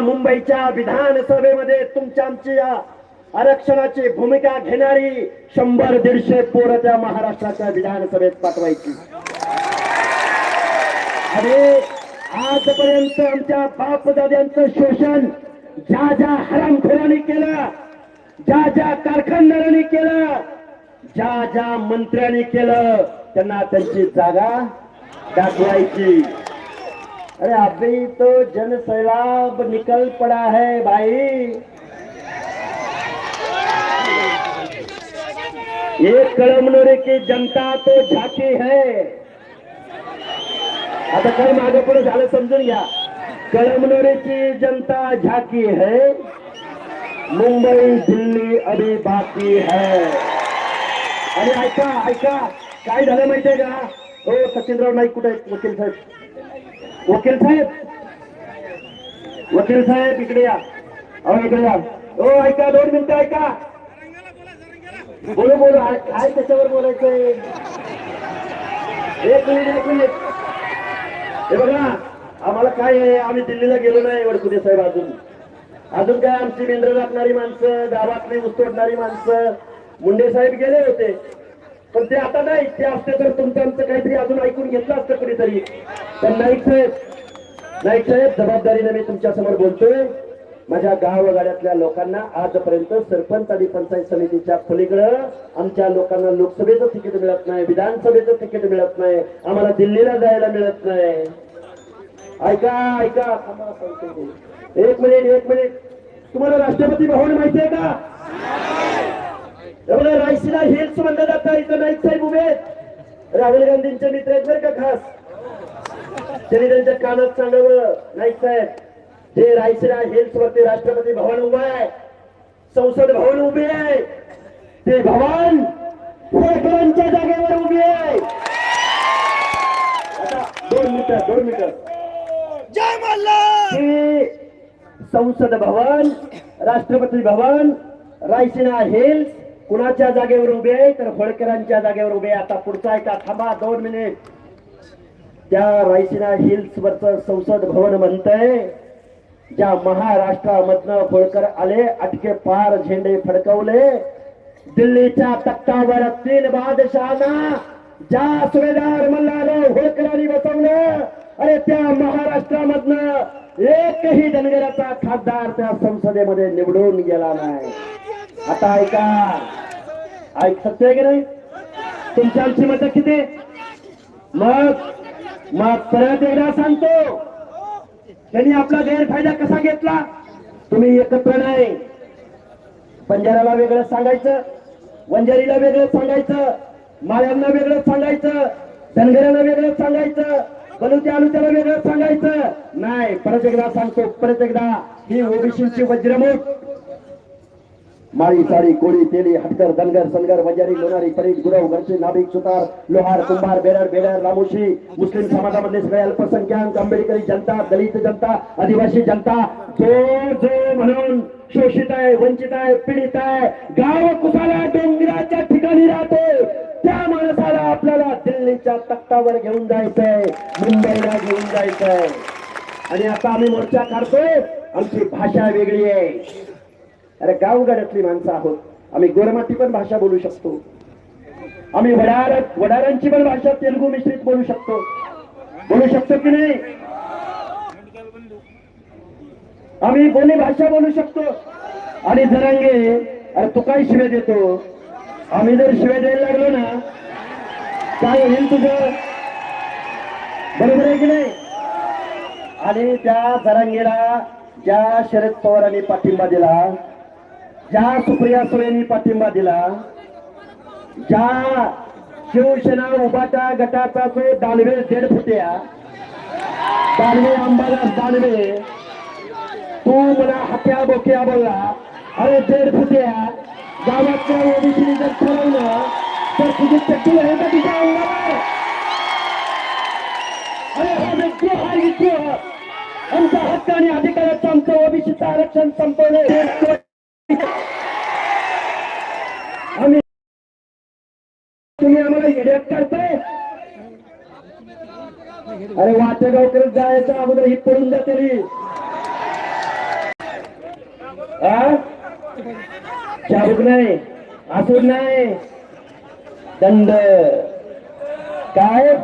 मुंबईच्या विधानसभेमध्ये तुमच्या आमची या आरक्षणाची भूमिका घेणारी शंभर दीडशे पोरं त्या महाराष्ट्राच्या विधानसभेत पाठवायची. अरे आजपर्यंत आमच्या बापदाद्यांचं शोषण ज्या ज्या हरामखोरांनी केलं ज्या ज्या कारखानदारांनी केलं ज्या ज्या मंत्र्यांनी केलं त्यांना त्यांची जागा दाखवायची. अरे अभी तो जन सैलाब निकल पड़ा है भाई। एक कळमनुरी की जनता तो झाकी है। आता काय मागे पुढे झालं समजून घ्या। कळमनुरीची जनता झाकी है। मुंबई दिल्ली अभी बाकी है। आणि ऐका ऐका काय झालं माहितीये का? हो सचिनराव नाईक कुठे वकील साहेब? वकील साहेब. वकील साहेब इकडे या. अहो इकडे या. हो ऐका दोन मिनिटं ऐका. बोलू बोलू. काय त्याच्यावर बोलायचंय? एक मिनिट एक मिनिट. हे बघा आम्हाला काय आहे? आम्ही दिल्लीला गेलो नाही वडकुदे साहेब अजून. अजून काय? आमची मेंद्र राखणारी माणसं गावातली उस्तोडणारी माणसं. मुंडे साहेब गेले होते. पण ते आता नाही. ते असते तर तुमचं आमचं काहीतरी अजून ऐकून घेतलं असतं कुणीतरी. पण नाईक साहेब नाईक साहेब जबाबदारीने मी तुमच्यासमोर बोलतोय. माझ्या गावगाड्यातल्या लोकांना आजपर्यंत सरपंच आणि पंचायत समितीच्या पलीकडं आमच्या लोकांना लोकसभेचं तिकीट मिळत नाही विधानसभेचं तिकीट मिळत नाही आम्हाला दिल्लीला जायला मिळत नाही. ऐका ऐका. सांगतो एक मिनिट एक मिनिट. तुम्हाला राष्ट्रपती भवन माहिती आहे का? एवढं रायसीला हिल्स म्हणलं जातं इथं नाईक साहेब उभे आहेत. राहुल गांधींचे मित्र आहेत बरं का खास. त्यांनी त्यांच्या कानात सांगावं नाईक साहेब जे रायसीला हिल्स वरती राष्ट्रपती भवन उभं आहे. संसद भवन उभे आहे. ते भवन फडकरांच्या जागेवर उभे आहे. दोन मिनिटं दोन मिनिटं. जय की संसद भवन राष्ट्रपती भवन रायसिना हिल्स कुणाच्या जागेवर उभे आहे? तर होळकरांच्या जागेवर उभे आता पुढचा आहे थांबा. दोन मिनिट. त्या रायसिना हिल्स वरच संसद भवन म्हणतंय. ज्या महाराष्ट्रामधनं होळकर आले अटके पार झेंडे फडकवले. दिल्लीच्या तख्तावर तीन बादशहाना ज्या सुभेदार मल्हार होळकरांनी बसवलं. अरे त्या महाराष्ट्रामधनं एकही धनगराचा खासदार त्या संसदेमध्ये निवडून गेला नाही. आता ऐका. ऐक सत्य आहे की नाही? तुमची आमची मदत किती? मग मग परत एकदा सांगतो. त्यांनी आपला गैरफायदा कसा घेतला? तुम्ही एकत्र नाही. पंजाराला वेगळं सांगायचं वंजारीला वेगळं सांगायचं माळ्यांना वेगळं सांगायचं धनगराला वेगळं सांगायचं बलुत्या अनुत्याला वेगळं सांगायचं. नाही परत एकदा सांगतो परत एकदा. ही ओबीसीची वज्रमूठ. माळी साडी कोळी तेली हटकर धनगर सनगर वंजारी लोणारी परीट गुरव घरचे नाभिक सुतार लोहार कुंभार बेडर बेडर रामोशी मुस्लिम समाजामधले सगळे अल्पसंख्याक आंबेडकरी जनता दलित जनता आदिवासी जनता जो जो म्हणून शोषित आहे वंचित आहे पीडित आहे गाव कुसाला डोंगराच्या ठिकाणी राहते त्या माणसाला आपल्याला दिल्लीच्या तख्तावर घेऊन जायचंय मुंबईला घेऊन जायचंय. आणि आता आम्ही मोर्चा काढतोय आमची भाषा वेगळी आहे. अरे गावगाड्यातली माणसं आहोत. आम्ही गोरमाटी पण भाषा बोलू शकतो. आम्ही वडार वडारांची पण भाषा तेलुगू मिश्रित बोलू शकतो. बोलू शकतो की नाही? आम्ही बोली भाषा बोलू शकतो. आणि जरांगे अरे तू काय शिव्या देतो? आम्ही जर शिव्या द्यायला लागलो ना काय होईल तुझं? बरोबर आहे की नाही? आणि त्या जरांगेला ज्या शरद पवारांनी पाठिंबा दिला ज्या सुप्रिया सुळेंनी पाठिंबा दिला ज्या शिवसेना उभाटा गटाचा जो दानवे दीड फुट्या दानवे अंबादास दानवे तू मला हत्या बोक्या बोलला अरे दीड फुट्या गावातल्या ओबीसी जर ठरवलं तर तुझी चट्टी आहे का तिच्या अंगावर? अरे हा व्यक्ती हा व्यक्ती आमचा हक्क आणि अधिकाराचं आमचं ओबीसीचं आरक्षण संपवलं आम्ही तुम्ही आम्हाला हिड्यात करताय. अरे वाटेगावकडे जायचं अगोदर ही पडून जाते आ? नाही आसूर नाही. दंड. काय?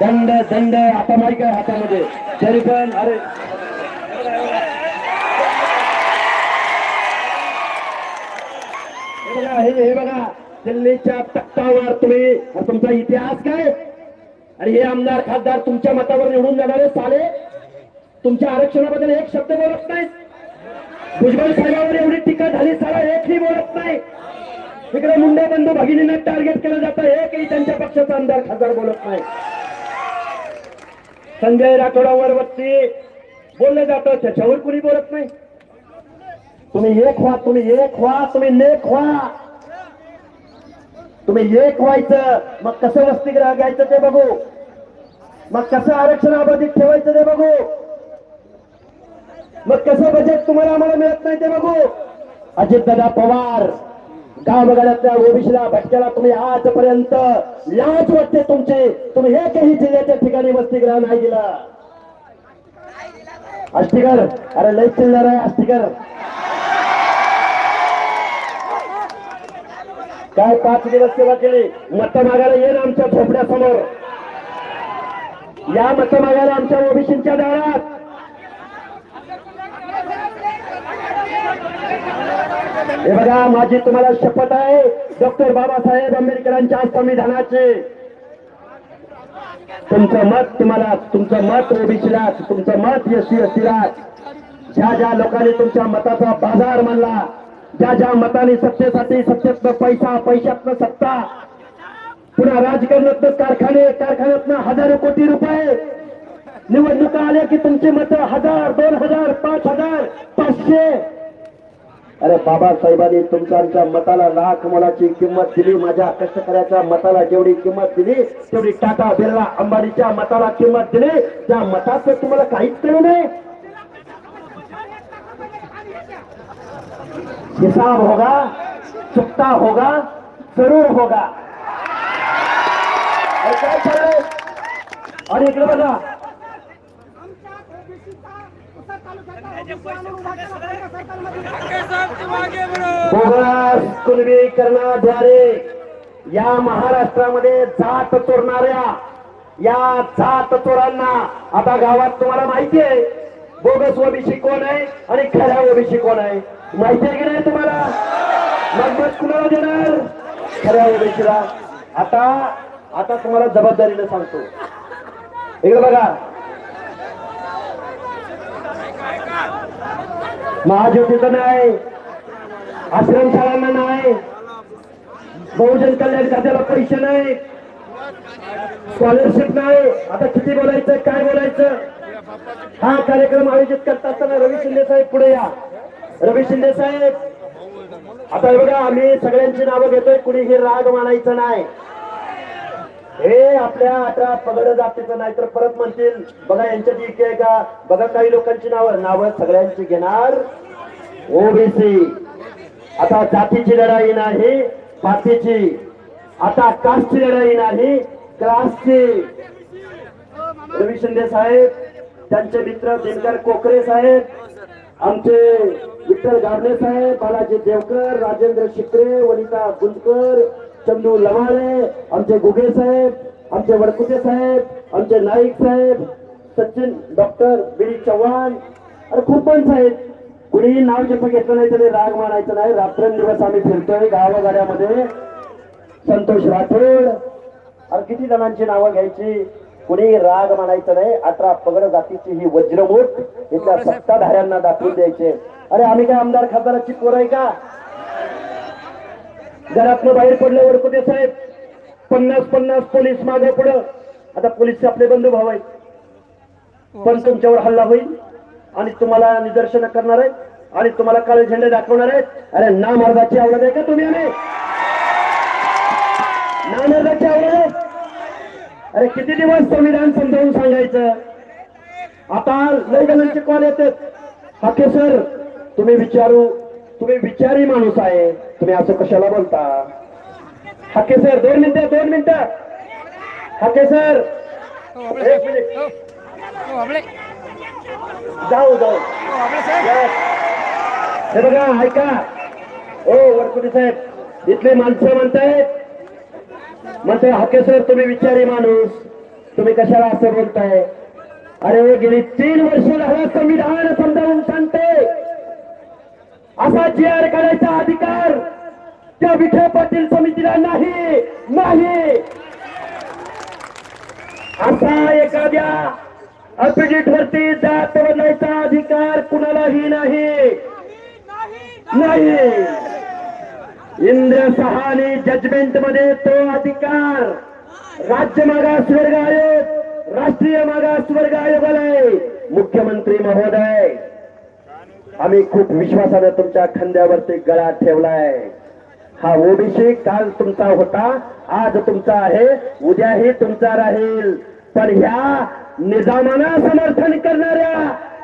दंड दंड. आता माहिती हातामध्ये. तरी पण अरे हे बघा हे हे बघा दिल्लीच्या तुम्ही तुमचा इतिहास काय? आणि हे आमदार खासदार तुमच्या मतावर निवडून जाणारे साले. तुमच्या आरक्षणाबद्दल एक शब्द बोलत नाहीत. भुजबळ साहेबांवर एवढी टीका झाली साला एकही बोलत नाही. इकडे मुंडे बंधू भगिनींना टार्गेट केलं जातं एकही त्यांच्या पक्षाचा आमदार खासदार बोलत नाही. संजय राठोडावर वरती बोललं जातं त्याच्यावर कुणी बोलत नाही. तुम्ही एक व्हा तुम्ही एक व्हा तुम्ही नेक व्हा. तुम्ही एक व्हायचं मग कसं वसतिगृह घ्यायचं ते बघू. मग कसं आरक्षण अबाधित ठेवायचं ते बघू. मग कसं बजेट तुम्हाला आम्हाला मिळत नाही ते बघू. अजितदादा पवार गाव ओबीसीला भटक्याला तुम्ही आजपर्यंत लाच वाटते तुमची. तुम्ही एकही जिल्ह्याच्या ठिकाणी वसतिगृह नाही दिला. अष्टीकर अरे लय चिल्लर आहे अष्टीकर काय पाच दिवस सेवा केली? मत मागायला ये ना आमच्या झोपड्यासमोर. या मत मागायला आमच्या ओबीसीच्या दारात. हे बघा माझी तुम्हाला शपथ आहे डॉक्टर बाबासाहेब आंबेडकरांच्या संविधानाची. तुमचं मत तुम्हाला तुमचं मत ओबीसीला तुमचं मत एस सी एसटीला ज्या ज्या लोकांनी तुमच्या मताचा बाजार मानला ज्या ज्या मताने सत्तेसाठी सत्तेतनं पैसा पैशातनं सत्ता पुन्हा राजकारणातनं कारखाने कारखान्यातनं हजारो कोटी रुपये. निवडणुका आल्या की तुमची मत हजार दोन हजार पाच हजार पाचशे. अरे बाबासाहेबांनी तुमच्या आमच्या मताला लाख मोलाची किंमत दिली. माझ्या कष्टकऱ्याच्या मताला जेवढी किंमत दिली तेवढी टाटा बिर्ला अंबानीच्या मताला किंमत दिली. त्या मताचं तुम्हाला काहीच कळू नये हिसाब होगा चुकता होगा जरूर होगा। अरे काय चाललंय आणि इकडे बघा बोगस या महाराष्ट्रामध्ये जात चोरणाऱ्या या जात चोरांना आता गावात तुम्हाला माहिती आहे बोगस ओबीसी कोण आहे आणि खऱ्या ओबीसी कोण आहे. माहिती आहे की नाही तुम्हाला? मग मत कुणाला देणार? खऱ्या ओबीसीला आता आता तुम्हाला जबाबदारीने सांगतो. इकडे बघा. महाज्योतीचं नाही आश्रमशाळांना नाही बहुजन कल्याण खात्याला पैसे नाही स्कॉलरशिप नाही आता किती बोलायचं काय बोलायचं? हा कार्यक्रम आयोजित करत असताना रवी शिंदे साहेब पुढे या. रवी शिंदे साहेब आता हे बघा आम्ही सगळ्यांची नावं घेतोय कुणीही राग मानायचं नाही. हे आपल्या आता पगड जातीचं नाही तर परत म्हणतील बघा यांच्यात इके आहे का? बघा काही लोकांची नावं नावं सगळ्यांची घेणार. ओबीसी आता जातीची लढाई नाही पातीची आता कास्टची लढाई नाही क्लासची. रवी शिंदे साहेब त्यांचे मित्र दिनकर कोकरे साहेब आमचे विठ्ठल गावणे साहेब बालाजी देवकर राजेंद्र शिकरे वनिता गुंजकर चंदू लवाळे आमचे गुगे साहेब आमचे वडकुटे साहेब आमचे नाईक साहेब सचिन डॉक्टर बी चव्हाण अरे खूप पण साहेब. कुणीही नाव जप घेतलं नाही तरी राग मानायचं नाही. रात्रंदिवस आम्ही फिरतोय गावागाड्यामध्ये. संतोष राठोड. अरे किती जणांची नावं घ्यायची? कुणी राग मानायचं नाही अठरा पगड जातीची ही वज्रमूठ इथल्या सत्ताधाऱ्यांना दाखवून द्यायचे. अरे आम्ही काय आमदार खासदाराची पोर आहे का? घरातनं बाहेर पडले वडकुटे साहेब पन्नास पन्नास पोलीस मागे पुढं. आता पोलीसचे आपले बंधू भाऊ आहेत. पण तुमच्यावर हल्ला होईल. आणि तुम्हाला निदर्शन करणार आहेत. आणि तुम्हाला काळे झेंडे दाखवणार आहेत. अरे ना मर्दाची आवडत आहे का तुम्ही आम्ही? ना आहे अरे किती दिवस संविधान समजावून सांगायचं? आता लय जणांचे कॉल येतात. हाके सर तुम्ही विचारू तुम्ही विचारी माणूस आहे. तुम्ही असं कशाला बोलता? हाके सर दोन मिनिटं दोन मिनिटं. हाके सर. एक मिनिट. जाऊ जाऊ. Yes. हे बघा ऐका. हो, ओ वरकुटी साहेब इथले माणसं म्हणतायत म्हणते हाकेश्वर तुम्ही विचारी माणूस. तुम्ही कशाला असं बोलताय? अरे गेली तीन वर्ष झालं संविधान समजावून सांगते. असा जी आर काढायचा अधिकार त्या विखे पाटील समितीला नाही नाही. असा एखाद्या अपिडिट वरती जात बदलायचा अधिकार कुणालाही नाही. नाही. इंद्र सहानी जजमेंटमध्ये तो अधिकार. राज्य मागास वर्ग आयोग राष्ट्रीय मागास वर्ग आयोगाला आहे मुख्यमंत्री महोदय. आम्ही खूप विश्वासानं तुमच्या खांद्यावरती गळा ठेवलाय. हा ओबीसी काल तुमचा होता आज तुमचा आहे उद्याही तुमचा राहील. पण ह्या निजामाना समर्थन करणाऱ्या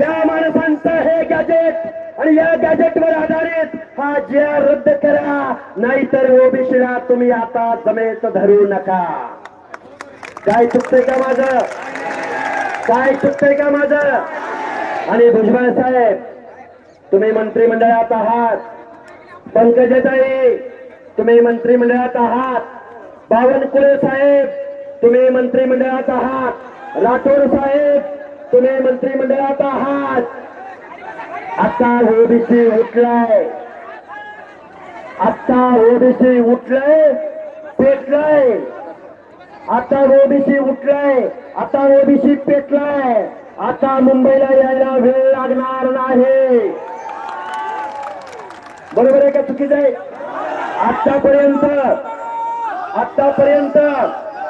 या माणसांचं हे गॅजेट आणि या गॅजेटवर आधारित हा जे रद्द करा. नाहीतर ओबीसीला तुम्ही आता जमेत धरू नका. काय चुकतंय का माझं? काय चुकतंय का माझं? आणि भुजबळ साहेब तुम्ही मंत्रिमंडळात आहात. पंकजताई तुम्ही मंत्रिमंडळात आहात. बावनकुळे साहेब तुम्ही मंत्रिमंडळात आहात. राठोड साहेब तुम्ही मंत्रिमंडळात आहात. आता ओबीसी उठलाय. आता ओबीसी उठलाय पेटलंय. आता ओबीसी उठलाय आता ओबीसी पेटलाय. आता मुंबईला यायला वेळ लागणार नाही. बरोबर आहे का चुकीचं आहे? आतापर्यंत आतापर्यंत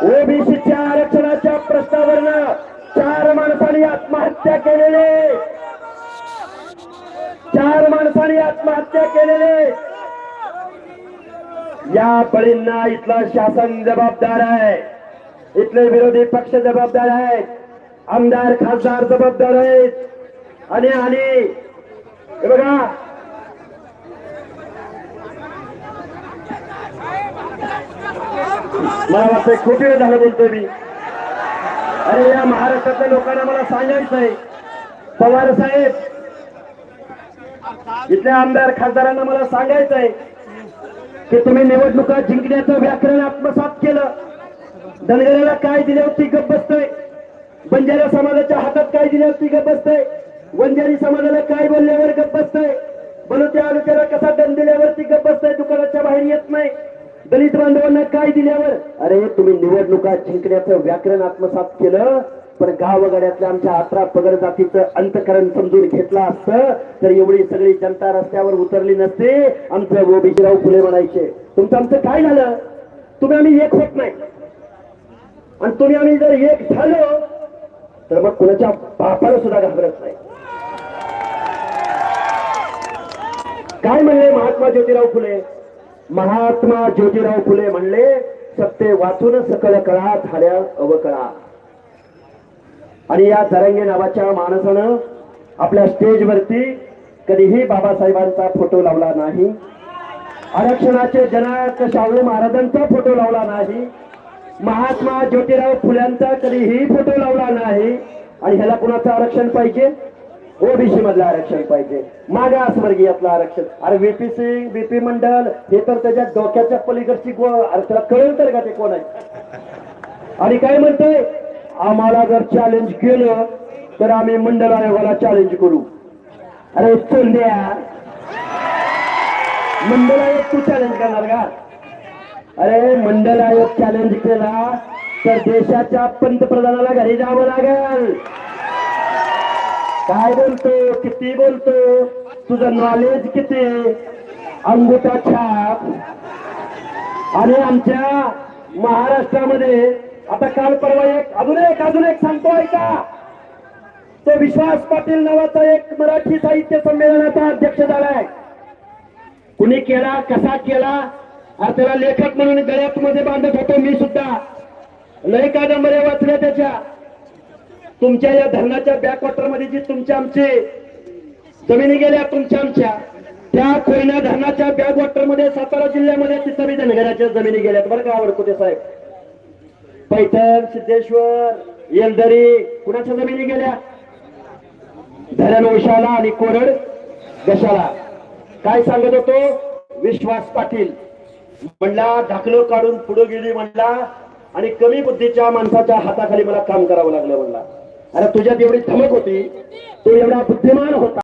ओबीसीच्या आरक्षणाच्या प्रश्नावरनं चार माणसांनी आत्महत्या केलेली. चार माणसाने आत्महत्या केलेले. या बळींना इथलं शासन जबाबदार आहे. इथले विरोधी पक्ष जबाबदार आहेत. आमदार खासदार जबाबदार आहेत. आणि आणि. बघा. मला वाटतंय खूप वेळ झालं बोलतोय मी. अरे या महाराष्ट्रातल्या लोकांना मला सांगायचंय. पवार साहेब इथल्या आमदार खासदारांना मला सांगायचंय की तुम्ही निवडणुका जिंकण्याचं व्याकरण आत्मसात केलं. धनगराला काय दिल्यावरती गप बसतोय. बंजारा समाजाच्या हातात काय दिल्यावरती गप बसतोय. वंजारी समाजाला काय बोलल्यावर गप बसतोय. बलुत्या आलुक्याला कसा दंड दिल्यावरती गप बसतोय दुकानाच्या बाहेर येत नाही. दलित बांधवांना काय दिल्यावर? अरे तुम्ही निवडणुका जिंकण्याचं व्याकरण आत्मसात केलं. पण गावगाड्यातल्या आमच्या अठरा पगड जातीचं अंतकरण समजून घेतलं असतं तर एवढी सगळी जनता रस्त्यावर उतरली नसते. आमचं ओबीजीराव फुले म्हणायचे तुमचं आमचं काय झालं? तुम्ही आम्ही एक होत नाही. आणि तुम्ही आम्ही जर एक झालो तर मग कुणाच्या बापाला सुद्धा घाबरत नाही. काय म्हणले महात्मा ज्योतिराव फुले? महात्मा ज्योतिराव फुले म्हणले सत्य वाचून सकल कळा झाल्या अवकळा. आणि या जरंगे नावाच्या माणसानं आपल्या स्टेजवरती कधीही बाबासाहेबांचा फोटो लावला नाही. आरक्षणाचे जनक शाहू महाराजांचा फोटो लावला नाही. महात्मा ज्योतिराव फुल्यांचा कधीही फोटो लावला नाही. आणि ह्याला कुणाचं आरक्षण पाहिजे? ओबीसी मधलं आरक्षण पाहिजे. मागास वर्गीयातलं आरक्षण. अरे व्हीपी सिंग बीपी मंडल हे तर त्याच्या डोक्याच्या पलीकडची त्याला कळेल तर का ते कोण आहे? आणि काय म्हणतोय? आम्हाला जर चॅलेंज केलं तर आम्ही मंडल आयोगाला चॅलेंज करू. अरे चल द्या. मंडल आयोग तू चॅलेंज करणार का? अरे मंडल आयोग चॅलेंज केला तर देशाच्या पंतप्रधानाला घरी जावं लागेल. काय बोलतो? किती बोलतो? तुझं नॉलेज किती अंगुठा छाप. आणि आमच्या महाराष्ट्रामध्ये आता काल परवा एक अजून एक अजून एक सांगतो ऐका. तो विश्वास पाटील नावाचा एक मराठी साहित्य संमेलनाचा अध्यक्ष झालाय. कुणी केला कसा केला अरे त्याला लेखक म्हणून गळ्यात मध्ये बांधत होतो मी सुद्धा. लय कादंबऱ्या वाचल्या त्याच्या. तुमच्या या धरणाच्या बॅकवॉटरमध्ये जी तुमच्या आमचे जमिनी गेल्या तुमच्या आमच्या. त्या कोयना धरणाच्या बॅकवॉटरमध्ये सातारा जिल्ह्यामध्ये तिथं मी धनगराच्या जमिनी गेल्यात. बरं का आवडतो ते साहेब. पैठण सिद्धेश्वर येलदरी कुणाच्या जमिनी गेल्या? धरण उशाला आणि कोरड दशाला काय सांगत होतो? विश्वास पाटील. म्हणला ढाकलं काढून पुढे गेली म्हणला आणि कमी बुद्धीच्या माणसाच्या हाताखाली मला काम करावं लागलं म्हणला. अरे तुझ्यात एवढी धमक होती तो एवढा बुद्धिमान होता.